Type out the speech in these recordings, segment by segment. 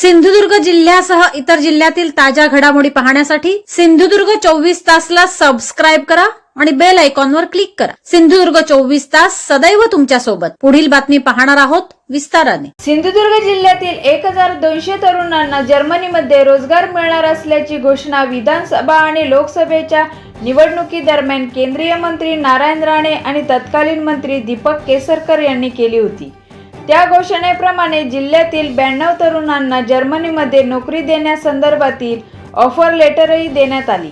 सिंधुदुर्ग जिल्ह्यासह इतर जिल्ह्यातील ताज्या घडामोडी पाहण्यासाठी सिंधुदुर्ग चोवीस तासला सबस्क्राईब करा आणि बेल आयकॉनवर क्लिक करा. सिंधुदुर्ग चोवीस तास सदैव तुमच्यासोबत. पुढील बातमी पाहणार आहोत विस्ताराने. सिंधुदुर्ग जिल्ह्यातील एक हजार दोनशे तरुणांना जर्मनीमध्ये रोजगार मिळणार असल्याची घोषणा विधानसभा आणि लोकसभेच्या निवडणुकीदरम्यान केंद्रीय मंत्री नारायण राणे आणि तत्कालीन मंत्री दीपक केसरकर यांनी केली होती. त्या घोषणेप्रमाणे जिल्ह्यातील ब्याण्णव तरुणांना जर्मनीमध्ये नोकरी देण्यासंदर्भातील ऑफर लेटरही देण्यात आली.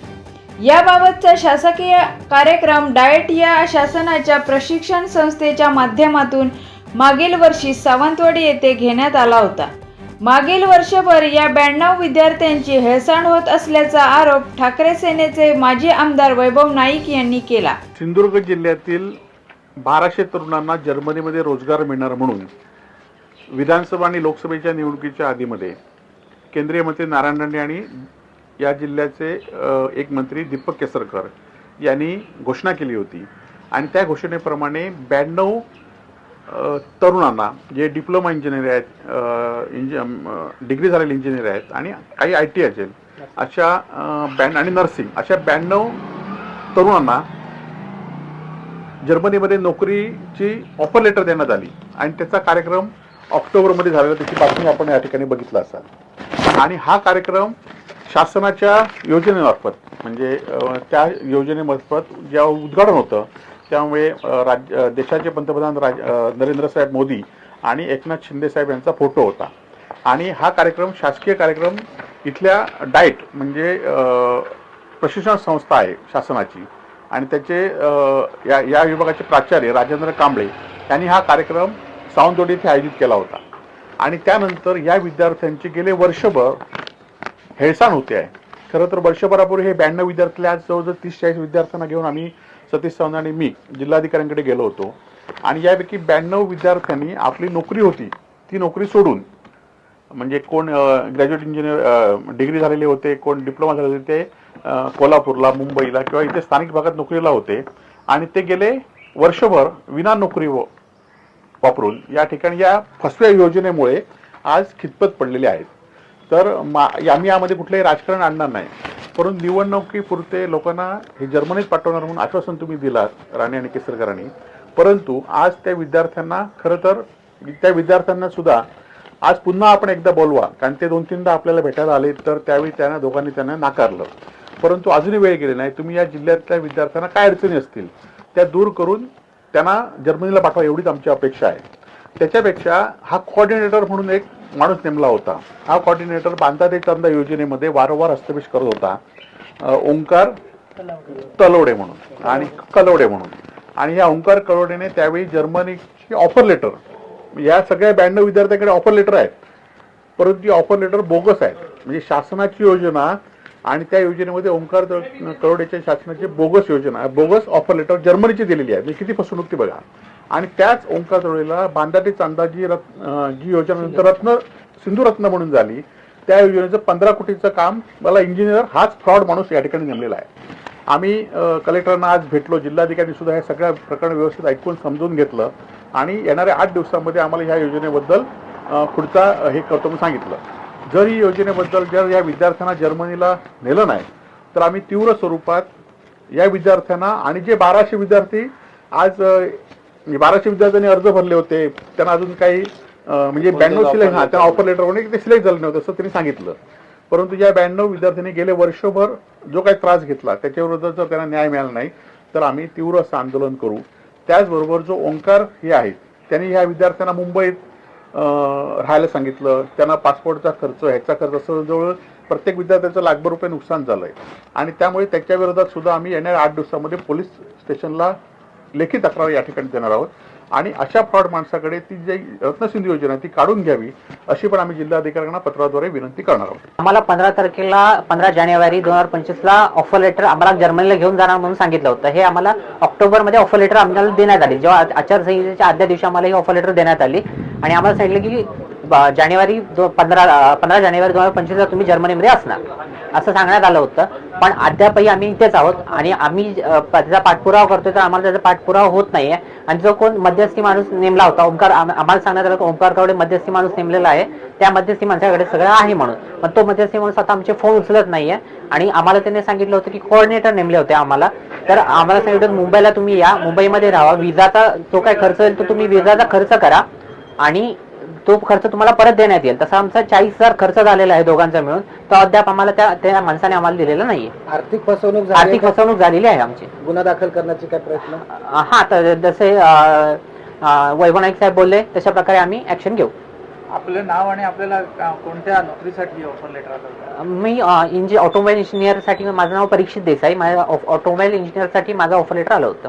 याबाबतचा शासकीय कार्यक्रम डाएट या शासनाच्या प्रशिक्षण संस्थेच्या माध्यमातून मागील वर्षी सावंतवाडी येथे घेण्यात आला होता. मागील वर्षभर या ब्याण्णव विद्यार्थ्यांची हेळसांड होत असल्याचा आरोप ठाकरे सेनेचे माजी आमदार वैभव नाईक यांनी केला. सिंधुदुर्ग जिल्ह्यातील बाराशे तरुणांना जर्मनीमध्ये रोजगार मिळणार म्हणून विधानसभा आणि लोकसभेच्या निवडणुकीच्या आधीमध्ये केंद्रीय मंत्री नारायण राणे आणि या जिल्ह्याचे एक मंत्री दीपक केसरकर यांनी घोषणा केली होती. आणि त्या घोषणेप्रमाणे ब्याण्णव तरुणांना जे डिप्लोमा इंजिनियर आहेत इंजि डिग्री झालेले इंजिनियर आहेत आणि काही आय टी असेल अशा अ, आणि नर्सिंग अशा ब्याण्णव तरुणांना जर्मनीमध्ये नोकरीची ऑफर लेटर देण्यात आली. आणि त्याचा कार्यक्रम ऑक्टोबरमध्ये झालेला त्याची बातमी आपण या ठिकाणी बघितला असाल. आणि हा कार्यक्रम शासनाच्या योजनेमार्फत म्हणजे त्या योजनेमार्फत ज्या उद्घाटन होतं त्यामुळे राज्य देशाचे पंतप्रधान राज नरेंद्र साहेब मोदी आणि एकनाथ शिंदे साहेब यांचा फोटो होता. आणि हा कार्यक्रम शासकीय कार्यक्रम इथल्या डाएट म्हणजे प्रशिक्षण संस्था आहे शासनाची आणि त्याचे या या विभागाचे प्राचार्य राजेंद्र कांबळे यांनी हा कार्यक्रम सावंतवाडी येथे आयोजित केला होता. आणि त्यानंतर या विद्यार्थ्यांचे गेले वर्षभर हेळसाण होते आहे. खरं तर वर्षभरापूर्वी हे ब्याण्णव विद्यार्थी आज जवळजवळ तीस चाळीस विद्यार्थ्यांना घेऊन आम्ही सतीश चव्हाण आणि मी जिल्हाधिकाऱ्यांकडे गेलो होतो. आणि यापैकी ब्याण्णव विद्यार्थ्यांनी आपली नोकरी होती ती नोकरी सोडून म्हणजे कोण ग्रॅज्युएट इंजिनियर डिग्री झालेले होते कोण डिप्लोमा झालेले होते ते कोल्हापूरला मुंबईला किंवा इथे स्थानिक भागात नोकरीला होते. आणि ते गेले वर्षभर विना नोकरी व- वापरून. या ठिकाणी या फसव्या योजनेमुळे आज खितपत पडलेले आहेत. तर मा आम्ही यामध्ये कुठलंही राजकारण आणणार नाही. परंतु निवडणुकीपुरते लोकांना हे जर्मनीत पाठवणार म्हणून आश्वासन तुम्ही दिलात राणे आणि केसरकरांनी. परंतु आज त्या विद्यार्थ्यांना खरं तर त्या विद्यार्थ्यांना सुद्धा आज पुन्हा आपण एकदा बोलवा. कारण ते दोन तीनदा आपल्याला भेटायला आले तर त्यावेळी त्यांना दोघांनी त्यांना नाकारलं. परंतु अजूनही वेळ गेली नाही. तुम्ही या जिल्ह्यातल्या विद्यार्थ्यांना काय अडचणी असतील त्या दूर करून त्यांना जर्मनीला पाठवा. एवढीच आमची अपेक्षा आहे. त्याच्यापेक्षा हा कॉर्डिनेटर म्हणून एक माणूस नेमला होता. हा कॉर्डिनेटर बांधा ते चंदा योजनेमध्ये वारंवार हस्तपेश करत होता. ओंकार तलवडे म्हणून आणि कलवडे म्हणून. आणि या ओंकार कलवडेने त्यावेळी जर्मनीची ऑफर लेटर या सगळ्या ब्याण्णव विद्यार्थ्यांकडे ऑफर लेटर आहेत. परंतु ती ऑफर लेटर बोगस आहेत. म्हणजे शासनाची योजना आणि त्या योजनेमध्ये ओंकार करोडेच्या शासनाची बोगस योजना बोगस ऑफर लेटर जर्मनीची दिलेली आहे. म्हणजे किती फसवणूक ती बघा. आणि त्याच ओंकार तरोडेला बांधाटे चांदा जी रत्न जी योजना नंतर रत्न सिंधुरत्न म्हणून झाली. त्या योजनेचं पंधरा कोटीचं काम मला इंजिनियर हाच फ्रॉड माणूस या ठिकाणी नेमलेला आहे. आम्ही कलेक्टरांना आज भेटलो. जिल्हाधिकारी सुद्धा हे सगळ्या प्रकरण व्यवस्थित ऐकून समजून घेतलं. आणि येणाऱ्या आठ दिवसामध्ये आम्हाला ह्या योजनेबद्दल पुढचा हे करतो म्हणून सांगितलं. जर ही योजनेबद्दल जर या विद्यार्थ्यांना जर्मनीला नेलं नाही तर आम्ही तीव्र स्वरूपात या विद्यार्थ्यांना आणि जे बाराशे विद्यार्थी आज बाराशे विद्यार्थ्यांनी अर्ज भरले होते त्यांना अजून काही म्हणजे ब्याण्णव सिलेक्ट हा त्यांना ऑफर लेटर ते सिलेक्ट झाले नव्हते असं त्यांनी सांगितलं. परंतु या ब्याण्णव विद्यार्थ्यांनी गेले वर्षभर जो काही त्रास घेतला त्याच्याविरुद्ध जर त्यांना न्याय मिळाला नाही तर आम्ही तीव्र असं आंदोलन करू. त्याचबरोबर जो ओंकार हे आहेत त्यांनी ह्या विद्यार्थ्यांना मुंबईत राहायला सांगितलं. त्यांना पासपोर्टचा खर्च ह्याचा खर्च असं जवळ प्रत्येक विद्यार्थ्याचं लाखभर रुपये नुकसान झालंय. आणि त्यामुळे त्याच्या विरोधात सुद्धा आम्ही येणाऱ्या आठ दिवसामध्ये पोलीस स्टेशनला लेखी तक्रार या ठिकाणी देणार आहोत. आणि अशा फ्रॉड माणसाकडे ती जी रत्नसिंधू योजना आहे ती काढून घ्यावी अशी पण आम्ही जिल्हाधिकाऱ्यांना पत्राद्वारे विनंती करणार आहोत. आम्हाला पंधरा तारखेला पंधरा जानेवारी दोन हजार पंचवीस ला ऑफर लेटर आम्हाला जर्मनीला घेऊन जाणार म्हणून सांगितलं होतं. हे आम्हाला ऑक्टोबरमध्ये ऑफर लेटर आम्हाला देण्यात आली. जेव्हा आचारसंहितेच्या आदल्या दिवशी आम्हाला ही ऑफर लेटर देण्यात आली. आणि आम्हाला सांगितलं की जानेवारी दो- पंधरा पंधरा जानेवारी दोन हजार पंचवीस ला तुम्ही जर्मनीमध्ये असणार. असं सांगण्यात आलं होतं. पण अद्यापही आम्ही इथेच आहोत आणि आम्ही त्याचा पाठपुरावा करतोय तर आम्हाला त्याचा पाठपुरावा होत नाहीये. आणि जो कोण मध्यस्थी माणूस नेमला होता ओंकार आम्हाला सांगण्यात आलं की ओंकार कावडे मध्यस्थी माणूस नेमलेला आहे. त्या मध्यस्थी माणसाकडे सगळं आहे म्हणून. पण तो मध्यस्थी माणूस आता आमचे फोन उचलत नाहीये. आणि आम्हाला त्यांनी सांगितलं होतं की कोऑर्डिनेटर नेमले होते आम्हाला. तर आम्हाला सांगितलं मुंबईला तुम्ही या मुंबईमध्ये राहा. विजाचा जो काय खर्च होईल तो तुम्ही विजाचा खर्च करा. आणि तो खर्च तुम्हाला परत देण्यात येईल. तसा आमचा चाळीस हजार खर्च झालेला आहे दोघांचा मिळून. तो अद्याप आम्हाला त्या त्या माणसाने आम्हाला दिलेला नाहीये. आर्थिक फसवणूक झाली आर्थिक फसवणूक झालेली आहे आमची. गुन्हा दाखल करण्याचे काय प्रयत्न? हा तर जसे वैभव नाईक साहेब बोलले तशा प्रकारे आम्ही ऍक्शन घेऊ. आपलं नाव आणि आपल्याला कोणत्या नोकरीसाठी ऑफर लेटर आलं मी इंजि ऑटोमोबाईल इंजिनियरसाठी माझं नाव परीक्षित देसाई. माझ्या ऑटोमोबाईल इंजिनियरसाठी माझं ऑफर लेटर आलं होतं.